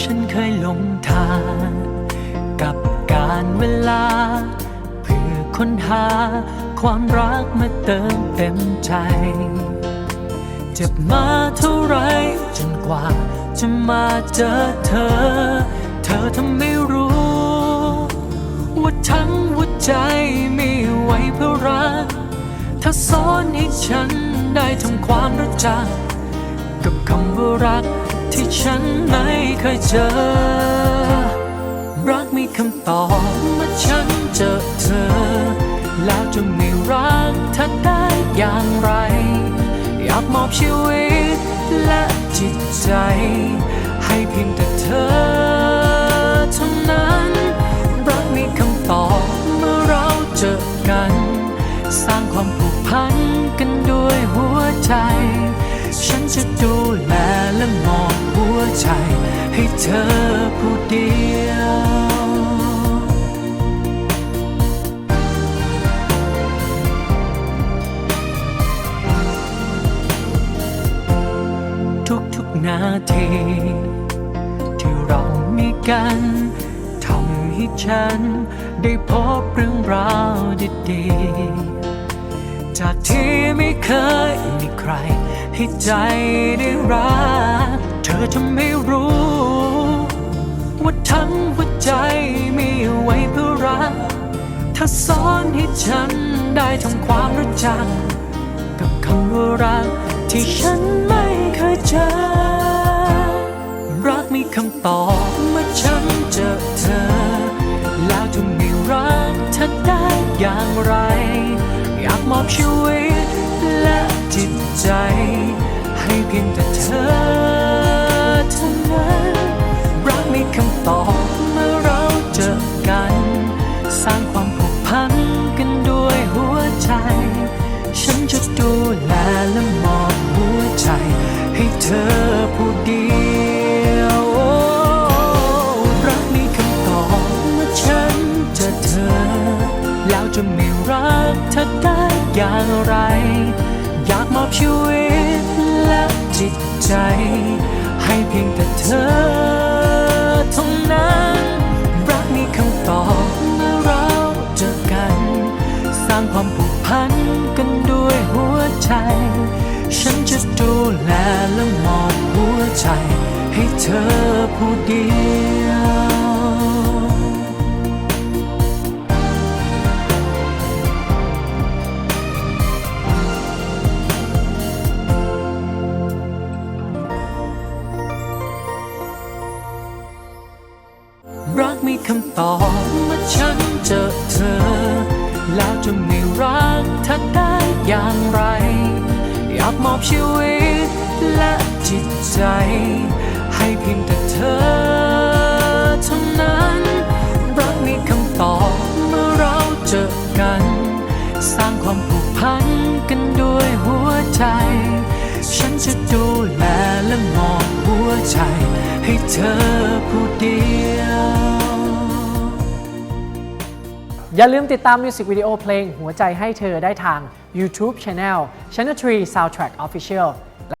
ฉันเคยหลงทาง กับการเวลา เพื่อค้นหา ความรักมาเติมเต็มใจ เจ็บมาเท่าไรจนกว่า จะมาเจอเธอ เธอทำไม่รู้ ว่าทั้งหัวใจมีไวเพื่อรักถ้าสอนให้ฉันได้ทำความรู้จัก กับคำว่ารัก ที่ฉันไม่เคยเจอ รักมีคำตอบเมื่อฉันเจอเธอ แล้วจะไม่รักเธอได้อย่างไร อยากมอบชีวิตและจิตใจ ให้เพียงแต่เธอเท่านั้น รักมีคำตอบเมื่อเราเจอกัน สร้างความผูกพันกันด้วยหัวใจ ฉันจะดูแลและมอบหัวใจ ให้เธอผู้เดียวทุกๆนาทีที่เรามีกันทำให้ฉันได้พบเรื่องราวดีๆ จากที่ไม่เคยมีใคร ให้ใจได้รัก เธอจะไม่รู้ ว่าทั้งหัวใจมีไว้เพื่อรัก ถ้าสอนให้ฉันได้ทำความรู้จัก กับคำว่ารักที่ฉันไม่เคยเจอ รักมีคำตอบเมื่อฉันเจอเธอ แล้วจะม่รักเธอได้อย่างไร อกมอบชีวิตและจิตใจ ให้เพียงแต่เธอเท่านั้นรักมีคำตอบเมื่อเราเจอกัน สร้างความผูกพันกันด้วยหัวใจ ฉันจะดูแลและมอบหัวใจ ให้เธอผู้เดียวรักมีคำตอบเมื่อฉันเจอเธอ แล้วจะไม่รักเธอได้ อย่างไร อยากมอบชีวิตและจิตใจ ให้เพียงแต่เธอเท่านั้น รักมีคำตอบเมื่อเราเจอกัน สร้างความผูกพันกันด้วยหัวใจ ฉันจะดูแลและมอบหัวใจ ให้เธอผู้เดียว คำตอบเมื่อฉันเจอเธอ แล้วจะไม่รักเธอได้อย่างไร อยากมอบชีวิตและจิตใจ ให้เพียงแต่เธอเท่านั้นรักมีคำตอบเมื่อเราเจอกัน สร้างความผูกพันกันด้วยหัวใจ ฉันจะดูแลและมอบหัวใจ ให้เธอผู้เดียว อย่าลืมติดตามมิวสิกวิดีโอเพลงหัวใจให้เธอได้ทาง YouTube Channel Channel 3 Soundtrack Official